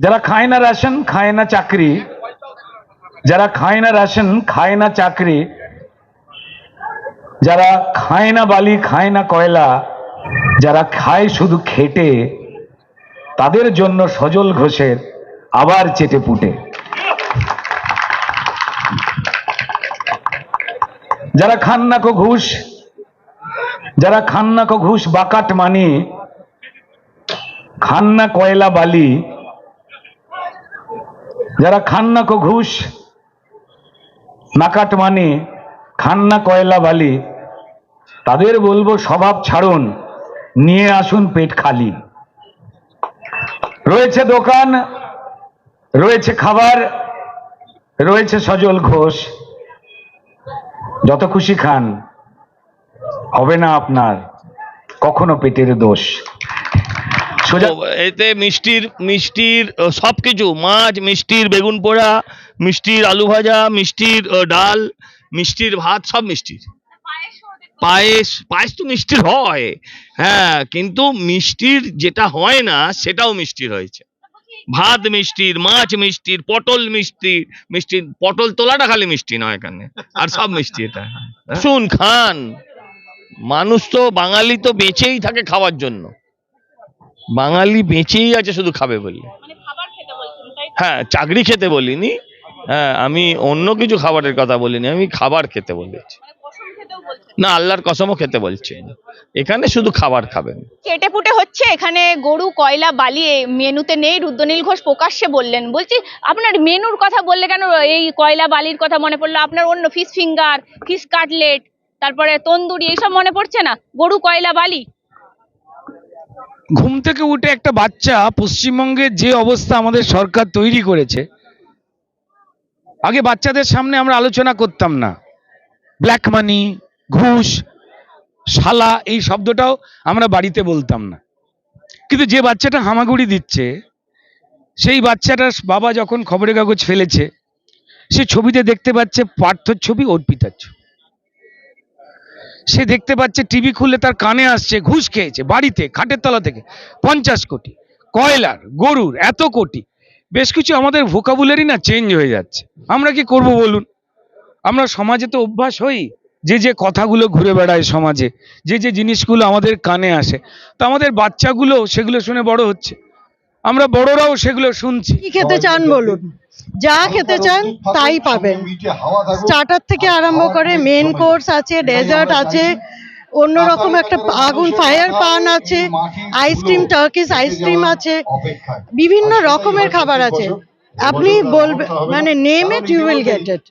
যারা খায় না রেশন, খায় না চাকরি, যারা খায় না রেশন, খায় না চাকরি, যারা খায় না বালি, খায় না কয়লা, যারা খায় শুধু খেটে, তাদের জন্য সজল ঘোষের আবার চেটে পুটে। যারা খান না কো ঘুষ, যারা খান না কো ঘুষ বাকাট মানি, খান না কয়লা বালি যারা খান না কো ঘুষ, নাকাট মানে খান্না কয়লা বালি, তাদের বলব স্বভাব ছাড়ুন, নিয়ে আসুন পেট খালি। রয়েছে দোকান, রয়েছে খাবার, রয়েছে সজল ঘোষ। যত খুশি খান, হবে না আপনার, কখনো পেটের দোষ। এতে মিষ্টির মিষ্টির সব কিছু মাছ, মিষ্টির বেগুন পোড়া, মিষ্টির আলু ভাজা, মিষ্টির ডাল, মিষ্টির ভাত, সব মিষ্টির। পায়েস পায়েস তো মিষ্টির হয়। হ্যাঁ কিন্তু মিষ্টির যেটা হয় না, সেটাও মিষ্টির হয়েছে। ভাত মিষ্টির, মাছ মিষ্টির, পটল মিষ্টির মিষ্টির, পটল তোলাটা খালি মিষ্টি নয় এখানে। আর সব মিষ্টি এটা। শুন, খান। মানুষ তো বাঙালি তো বেঁচেই থাকে খাওয়ার জন্য। বাঙালি বেঁচেই আছে শুধু খাবে বলে মানে খাবার খেতে বলছেন তাই তো? হ্যাঁ চাকরি খেতে বলিনি। হ্যাঁ আমি অন্য কিছু খাবারের কথা বলিনি আমি খাবার খেতে বলেছি। মানে পশম খেতেও বলছেন না আল্লাহর কসমও খেতে বলছি। এখানে শুধু খাবার খাবেন কেটে ফুটে হচ্ছে এখানে গরু কয়লা বালি মেনুতে নেই রুদ্রনীল ঘোষ প্রকাশ্যে বললেন। বলছি আপনার মেনুর কথা বললে কেন এই কয়লা বালির কথা মনে পড়ল? আপনার অন্য ফিশ ফিঙ্গার ফিশ কাটলেট তারপরে তন্দুরি এইসব মনে পড়ছে না? গরু কয়লা বালি? ঘুম থেকে উঠে একটা বাচ্চা পশ্চিমবঙ্গের যে অবস্থা আমাদের সরকার তৈরি করেছে, আগে বাচ্চাদের সামনে আমরা আলোচনা করতাম না। ব্ল্যাক মানি, ঘুষ, শালা, এই শব্দটাও আমরা বাড়িতে বলতাম না। কিন্তু যে বাচ্চাটা হামাগুড়ি দিচ্ছে, সেই বাচ্চাটার বাবা যখন খবরের কাগজ ফেলেছে, সে ছবিতে দেখতে পাচ্ছে পার্থর ছবি, অর্পিতার ছবি। সে দেখতে পাচ্ছে টিভি খুললে তার কানে আসছে, ঘুষ খেয়েছে, বাড়িতে, খাটের তলা থেকে। পঞ্চাশ কোটি। কয়লার, গরুর, এত কোটি। বেশ কিছু আমাদের ভোকাবুলারি না চেঞ্জ হয়ে যাচ্ছে। আমরা কি করব বলুন? আমরা সমাজে তো অভ্যাস হই। যে যে কথাগুলো ঘুরে বেড়ায় সমাজে, যে যে জিনিসগুলো আমাদের কানে আসে। তো আমাদের বাচ্চাগুলো সেগুলো শুনে বড় হচ্ছে। আমরা বড়রাও সেগুলো শুনছি। কি খেতে চান বলুন? যা খেতে চান তাই পাবেন। স্টার্টার থেকে আরম্ভ করে মেন কোর্স আছে ডেজার্ট আছে অন্যরকম একটা আগুন ফায়ার পান আছে আইসক্রিম টার্কিস আইসক্রিম আছে বিভিন্ন রকমের খাবার আছে। আপনি বলবেন মানে name it you will get it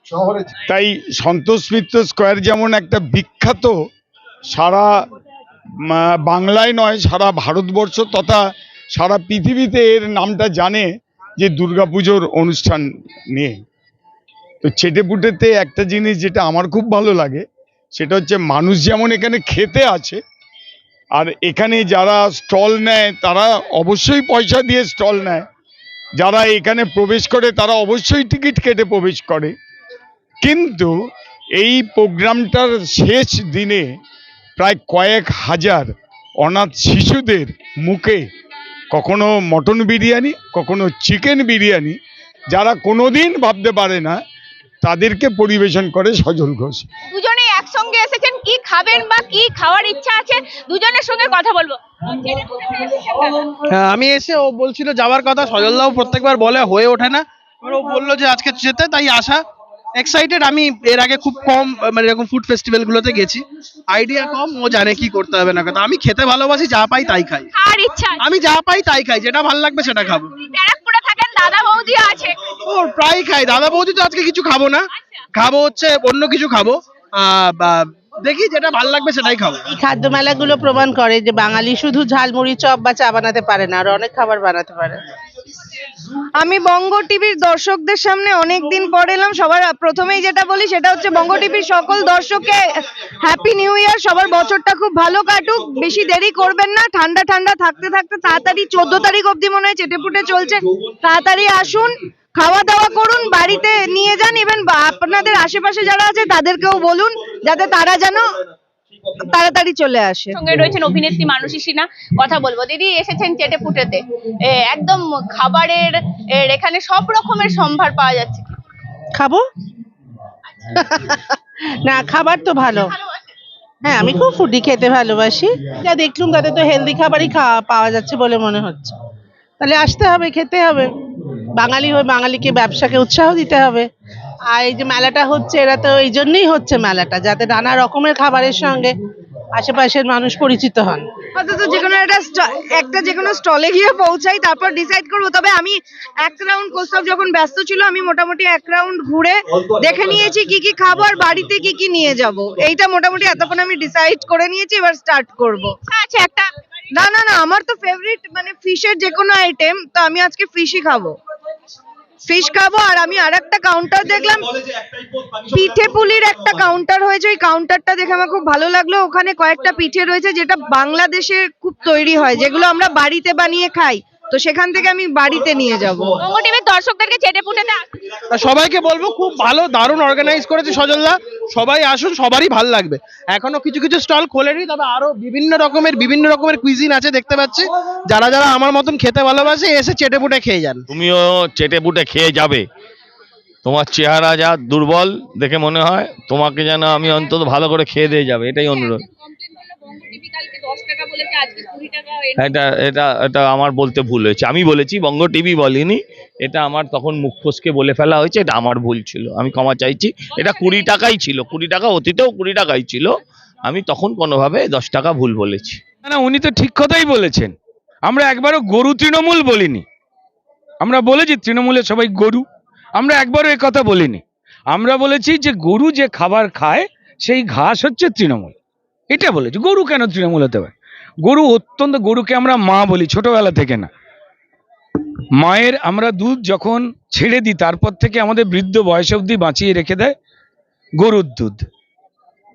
তাই সন্তোষ মিত্র স্কোয়ার যেমন একটা বিখ্যাত সারা বাংলায় নয় সারা ভারতবর্ষ তথা সারা পৃথিবীতে এর নামটা জানে। যে দুর্গাপুজোর অনুষ্ঠান নিয়ে। তো চেটেপুটেতে একটা জিনিস যেটা আমার খুব ভালো লাগে, সেটা হচ্ছে মানুষ যেমন এখানে খেতে আছে, আর এখানে যারা স্টল নেয়, তারা অবশ্যই পয়সা দিয়ে স্টল নেয়। যারা এখানে প্রবেশ করে, তারা অবশ্যই টিকিট কেটে প্রবেশ করে। কিন্তু এই প্রোগ্রামটার শেষ দিনে প্রায় কয়েক হাজার অনাথ শিশুদের মুখে কখনো মটন বিরিয়ানি কখনো চিকেন বিরিয়ানি যারা কোনোদিন ভাবতে পারে না তাদেরকে পরিবেশন করে সজল ঘোষ। দুজনে একসঙ্গে এসেছেন কি খাবেন বা কি খাওয়ার ইচ্ছা আছে? দুজনের সঙ্গে কথা বলব। কেন? হ্যাঁ আমি এসে ও বলছিল যাওয়ার কথা সজলদাও প্রত্যেকবার বলে হয়ে ওঠে না। ও বলল যে আজকে যেতে তাই আসা। এক্সাইটেড আমি এর আগে খুব কম মানে এরকম ফুড ফেস্টিভ্যাল গুলোতে গেছি। আইডিয়া কম ও জানে কি করতে হবে না কথা আমি খেতে ভালোবাসি যা পাই তাই খাই। খাওয়ার ইচ্ছা আমি যা পাই তাই খাই যেটা ভালো লাগবে সেটা খাব। ব্যারাকপুরে থাকেন দাদা বৌদি আছে। ও প্রায় খাই। দাদা বৌদি তো আজকে কিছু খাব না। খাব হচ্ছে অন্য কিছু খাব। আহ, বা- দেখি যেটা ভালো লাগবে সেটাই খাব। এই খাদ্য মেলাগুলো প্রমাণ করে যে বাঙালি শুধু ঝালমুড়ি চপ বা চা বানাতে পারে না আর অনেক খাবার বানাতে পারে। আমি বঙ্গ টিভির দর্শকদের সামনে অনেক দিন পর এলাম। সবার প্রথমেই যেটা বলি, সেটা হচ্ছে বঙ্গ টিভির সকল দর্শককে হ্যাপি নিউ ইয়ার সবার বছরটা খুব ভালো কাটুক, বেশি দেরি করবেন না। ঠান্ডা ঠান্ডা থাকতে থাকতে তাড়াতাড়ি চোদ্দ তারিখ অবধি মনে হয় চেটেপুটে চলছে। তাড়াতাড়ি আসুন, খাওয়া দাওয়া করুন, বাড়িতে নিয়ে যান। ইভেন আপনাদের আশেপাশে যারা আছে, তাদেরকেও বলুন, যাতে তারা যেন তাড়াতাড়ি চলে আসে। সঙ্গে রয়েছেন অভিনেত্রী মানসী সিনহা কথা বলব। দিদি এসেছেন চেটে পুটেতে। একদম খাবারের এখানে সব রকমের সম্ভার পাওয়া যাচ্ছে। খাব? না খাবার তো ভালো। হ্যাঁ আমি খুব ফুডি খেতে ভালোবাসি। যা দেখলুম তাতে তো হেলদি খাবারই খাওয়া পাওয়া যাচ্ছে বলে মনে হচ্ছে। তাহলে আসতে হবে খেতে হবে। বাঙালি হয়ে বাঙালিকে ব্যবসাকে উৎসাহ দিতে হবে। আর এই যে মেলাটা হচ্ছে এরা তো এই জন্যই হচ্ছে মেলাটা যাতে নানা রকমের খাবারের সঙ্গে আশেপাশের মানুষ পরিচিত হন। অন্তত যে কোনো একটা একটা যে কোনো স্টলে গিয়ে পৌঁছাই তারপর ডিসাইড করব। তবে আমি এক রাউন্ড কোস্তাব যখন ব্যস্ত ছিল আমি মোটামুটি এক রাউন্ড ঘুরে দেখে নিয়েছি কি কি খাব আর বাড়িতে কি কি নিয়ে যাব। এইটা মোটামুটি এতক্ষণ আমি ডিসাইড করে নিয়েছি এবার স্টার্ট করব। আচ্ছা একটা না না না আমার তো ফেভারিট মানে ফিশের যে কোনো আইটেম তো আমি আজকে ফিশই খাব। ফিশ খাব আর আমি আর একটা কাউন্টার দেখলাম। পিঠে পুলির একটা কাউন্টার হয়েছে ওই কাউন্টারটা দেখে আমার খুব ভালো লাগল। ওখানে কয়েকটা পিঠে রয়েছে যেটা বাংলাদেশে খুব তৈরি হয় যেগুলো আমরা বাড়িতে বানিয়ে খাই। তো সেখান থেকে আমি বাড়িতে নিয়ে যাব। বঙ্গ টিভির দর্শকদেরকে চেটে পুটেতে সবাইকে বলব খুব ভালো দারুণ অর্গানাইজ করেছে সজলদা। সবাই আসুন সবারই ভালো লাগবে। এখনও কিছু কিছু স্টল খোলেনি তবে আরও বিভিন্ন রকমের বিভিন্ন রকমের কুইজিন আছে দেখতে পাচ্ছি। যারা যারা আমার মতন খেতে ভালোবাসে এসে চেটে পুটে খেয়ে যান। তুমিও চেটে পুটে খেয়ে যাবে। তোমার চেহারা যা দুর্বল দেখে মনে হয় তোমাকে যেন আমি অন্তত ভালো করে খেয়ে দিয়ে যাবে এটাই অনুরোধ। এটা এটা এটা আমার বলতে ভুল হয়েছে। আমি বলেছি বঙ্গ টিভি বলিনি। এটা আমার তখন মুখ ফসকে বলে ফেলা হয়েছে এটা আমার ভুল ছিল। আমি ক্ষমা চাইছি। এটা কুড়ি টাকাই ছিল কুড়ি টাকা অতীতেও কুড়ি টাকাই ছিল। আমি তখন কোনোভাবে দশ টাকা ভুল বলেছি। না না উনি তো ঠিক কথাই বলেছেন। আমরা একবারও গরু তৃণমূল বলিনি। আমরা বলেছি তৃণমূলে সবাই গরু। আমরা একবারও এ কথা বলিনি। আমরা বলেছি যে গরু যে খাবার খায় সেই ঘাস হচ্ছে তৃণমূল। এটা বলেছি, গরু কেন তৃণমূল হতে পারে? গরু অত্যন্ত, গরুকে আমরা মা বলি, ছোটবেলা থেকে না। মায়ের আমরা দুধ যখন ছেড়ে দিই, তারপর থেকে আমাদের বৃদ্ধ বয়স অবধি বাঁচিয়ে রেখে দেয় গরুর দুধ।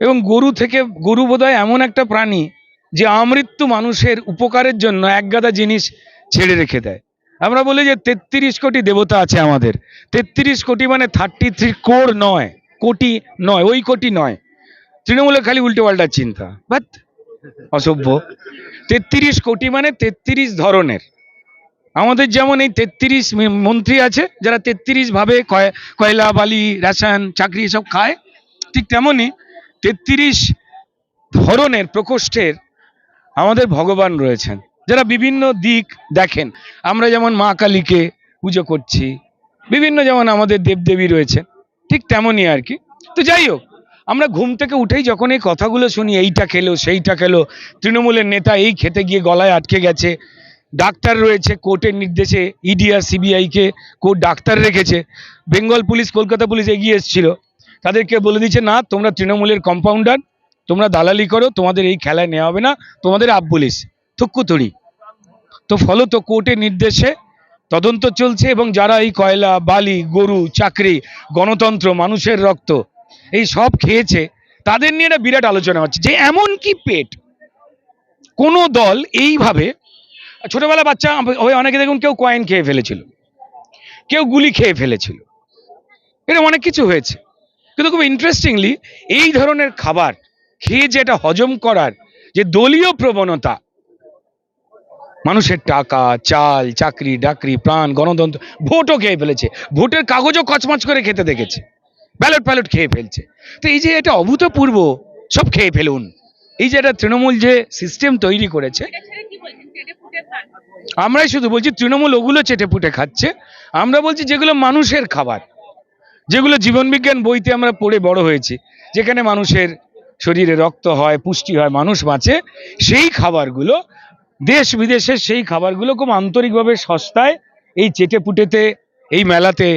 এবং গরু থেকে, গরু বোধহয় এমন একটা প্রাণী যে আমৃত্যু মানুষের উপকারের জন্য একগাদা জিনিস ছেড়ে রেখে দেয়। আমরা বলি যে তেত্রিশ কোটি দেবতা আছে আমাদের। তেত্রিশ কোটি মানে থার্টি থ্রি কোর নয়, কোটি নয়, ওই কোটি নয়। তৃণমূলে খালি উল্টো পাল্টা চিন্তা বাট অসভ্য। তেত্রিশ কোটি মানে তেত্রিশ ধরনের। আমাদের যেমন এই তেত্রিশ মন্ত্রী আছে, যারা তেত্রিশ ভাবে কয়লা, বালি, রেশন, চাকরি এসব খায়, ঠিক তেমনই তেত্রিশ ধরনের প্রকোষ্ঠের আমাদের ভগবান রয়েছেন, যারা বিভিন্ন দিক দেখেন। আমরা যেমন মা কালীকে পুজো করছি, বিভিন্ন যেমন আমাদের দেবদেবী রয়েছেন, ঠিক তেমনই আর কি। তো যাই হোক আমরা ঘুম থেকে উঠেই যখন এই কথাগুলো শুনি, এইটা খেলো, সেইটা খেলো, তৃণমূলের নেতা এই খেতে গিয়ে গলায় আটকে গেছে। ডাক্তার রয়েছে, কোর্টের নির্দেশে ইডি আর সিবিআইকে কোর্ট ডাক্তার রেখেছে। বেঙ্গল পুলিশ, কলকাতা পুলিশ এগিয়ে এসেছিল। তাদেরকে বলে দিচ্ছে, না, তোমরা তৃণমূলের কম্পাউন্ডার তোমরা দালালি করো, তোমাদের এই খেলায় নেওয়া হবে না, তোমাদের আপ পুলিশ থুক্কুতড়ি তো ফলত কোর্টের নির্দেশে তদন্ত চলছে এবং যারা এই কয়লা, বালি, গরু, চাকরি, গণতন্ত্র, মানুষের রক্ত এই সব খেয়েছে, তাদের নিয়ে একটা বিরাট আলোচনা হচ্ছে যে এমন কি পেট? কোনো দল এইভাবে ছোটবেলা বাচ্চা হয়ে অনেকে দেখুন কেউ কয়েন খেয়ে ফেলেছিল, কেউ গুলি খেয়ে ফেলেছিল, এরকম অনেক কিছু হয়েছে। কিন্তু খুব ইন্টারেস্টিংলি এই ধরনের খাবার খেয়ে যেটা হজম করার যে দলীয় প্রবণতা, মানুষের টাকা, চাল, চাকরি, ডাকরি, প্রাণ, গণতন্ত্র, ভোটও খেয়ে ফেলেছে। ভোটের কাগজও কচমচ করে খেতে দেখেছে। ব্যালট প্যালট খেয়ে ফেলছে। তো এই যে এটা অভূতপূর্ব সব খেয়ে ফেলুন। এই যে একটা তৃণমূল যে সিস্টেম তৈরি করেছে এটা আমরাই শুধু বলছি তৃণমূল ওগুলো চেটে পুটে খাচ্ছে। আমরা বলছি যেগুলো মানুষের খাবার যেগুলো জীবনবিজ্ঞান বইতে আমরা পড়ে বড় হয়েছি যেখানে মানুষের শরীরে রক্ত হয় পুষ্টি হয় মানুষ বাঁচে সেই খাবারগুলো দেশ বিদেশের সেই খাবারগুলো খুব আন্তরিকভাবে সস্তায় এই চেটে পুটেতে এই মেলাতে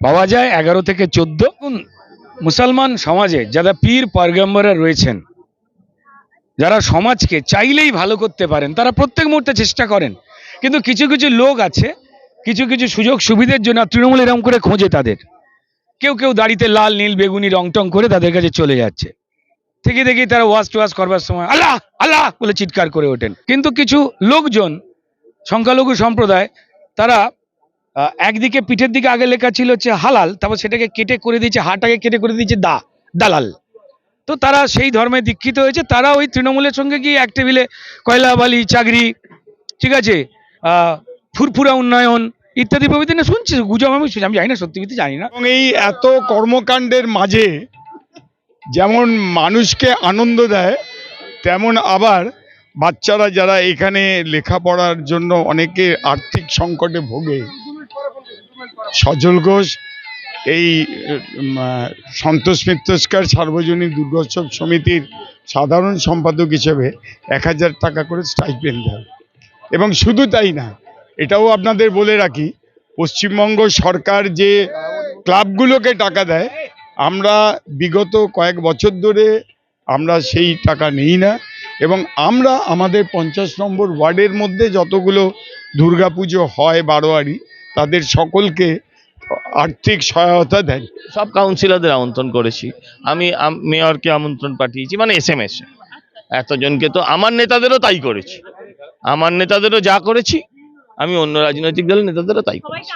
পাওয়া যায় এগারো থেকে চোদ্দ মুসলমান সমাজে যারা পীর পয়গম্বরা রয়েছেন, যারা সমাজকে চাইলেই ভালো করতে পারেন, তারা প্রত্যেক মুহূর্তে চেষ্টা করেন। কিন্তু কিছু কিছু লোক আছে, কিছু কিছু সুযোগ সুবিধার জন্য তৃণমূল এরম করে খোঁজে তাদের। কেউ কেউ দাড়িতে লাল, নীল, বেগুনি, রং টং করে তাদের কাছে চলে যাচ্ছে। থেকে দেখি তারা ওয়াশ টোয়াজ করবার সময়, আল্লাহ আল্লাহ! বলে চিৎকার করে ওঠেন। কিন্তু কিছু লোকজন, সংখ্যালঘু সম্প্রদায়, তারা একদিকে পিঠের দিকে আগে লেখা ছিল হচ্ছে হালাল, তারপর সেটাকে কেটে করে দিয়েছে হাটাকে কেটে করে দিয়েছে দা, দালাল। তো তারা সেই ধর্মে দীক্ষিত হয়েছে, তারা ওই তৃণমূলের সঙ্গে গিয়ে এক টেবিলে কয়লা, বালি, চাকরি, ঠিক আছে ফুরফুরা উন্নয়ন ইত্যাদি প্রভৃতি না শুনছি, গুজব আমি শুনছি, আমি জানি না, সত্যি জানি না। এবং এই এত কর্মকাণ্ডের মাঝে যেমন মানুষকে আনন্দ দেয়, তেমন আবার বাচ্চারা যারা এখানে লেখাপড়ার জন্য অনেকে আর্থিক সংকটে ভোগে সজল ঘোষ, এই সন্তোষ মিত্রস্কার সার্বজনীন দুর্গোৎসব সমিতির সাধারণ সম্পাদক হিসেবে এক হাজার টাকা করে স্টাইপেন্ড দেয়। এবং শুধু তাই না, এটাও আপনাদের বলে রাখি, পশ্চিমবঙ্গ সরকার যে ক্লাবগুলোকে টাকা দেয়, আমরা বিগত কয়েক বছর ধরে আমরা সেই টাকা নেই না। এবং আমরা আমাদের পঞ্চাশ নম্বর ওয়ার্ডের মধ্যে যতগুলো দুর্গাপুজো হয় বারোয়ারি তাদের সকলকে আর্থিক সহায়তা দেন। সব কাউন্সিলরদের আমন্ত্রণ করেছি। আমি মেয়রকে আমন্ত্রণ পাঠিয়েছি মানে এস এম এস এতজনকে তো আমার নেতাদেরও তাই করেছি। আমার নেতাদেরও যা করেছি আমি অন্য রাজনৈতিক দলের নেতাদেরও তাই করেছি।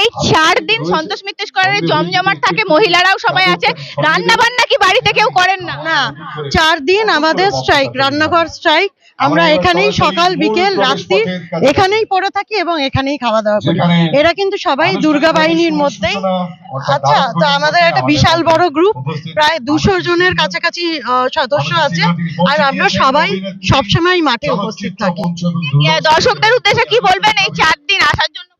এই চার দিন সন্তোষ মিত্র স্কোয়ারে জমজমাট থাকে মহিলারাও সবাই আছে। রান্না বান্না কি বাড়িতে কেউ করেন না? না চার দিন আমাদের স্ট্রাইক রান্নাঘর স্ট্রাইক আমরা এখানেই সকাল বিকেল রাত্রি এখানেই পড়ে থাকি এবং এখানেই খাওয়া দাওয়া করি। এরা কিন্তু সবাই দুর্গা বাহিনীর মধ্যেই। আচ্ছা তো আমাদের একটা বিশাল বড় গ্রুপ প্রায় দুশো জনের কাছাকাছি আহ, সদস্য আছে। আর আমরা সবাই সবসময় মাঠে উপস্থিত থাকি। দর্শকদের উদ্দেশ্যে কি বলবেন এই চার দিন আসার জন্য?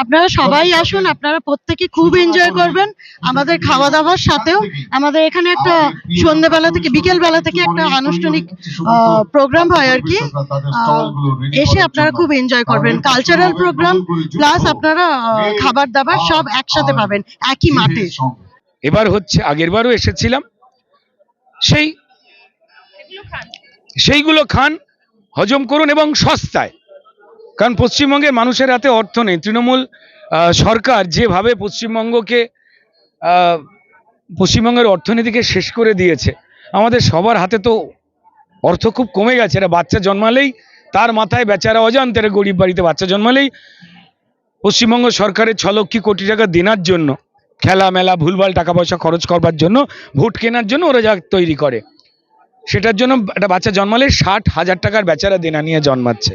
আপনারা সবাই আসুন আপনারা প্রত্যেকে খুব এনজয় করবেন আমাদের খাওয়া দাওয়ার সাথেও আমাদের এখানে একটা সন্ধ্যেবেলা থেকে বিকেল বেলা থেকে একটা আনুষ্ঠানিক প্রোগ্রাম হয় আর কি। এসে আপনারা খুব এনজয় করবেন। কালচারাল প্রোগ্রাম প্লাস আপনারা খাবার দাবার সব একসাথে পাবেন একই মাঠে। এবার হচ্ছে আগেরবারও এসেছিলাম। সেই সেইগুলো খান হজম করুন এবং সস্তায়। কারণ পশ্চিমবঙ্গে মানুষের হাতে অর্থ নেই। তৃণমূল সরকার যেভাবে পশ্চিমবঙ্গকে পশ্চিমবঙ্গের অর্থনীতিকে শেষ করে দিয়েছে, আমাদের সবার হাতে তো অর্থ খুব কমে গেছে। এটা বাচ্চা জন্মালেই তার মাথায় বেচারা অজান্তে একটা গরিব বাড়িতে বাচ্চা জন্মালেই পশ্চিমবঙ্গ সরকারের ছ লক্ষ কোটি টাকা দেনার জন্য, খেলা মেলা, ভুলভাল টাকা পয়সা খরচ করবার জন্য, ভোট কেনার জন্য ওরা যা তৈরি করে। সেটার জন্য একটা বাচ্চা জন্মালে ষাট হাজার টাকার বেচারা দেনা নিয়ে জন্মাচ্ছে।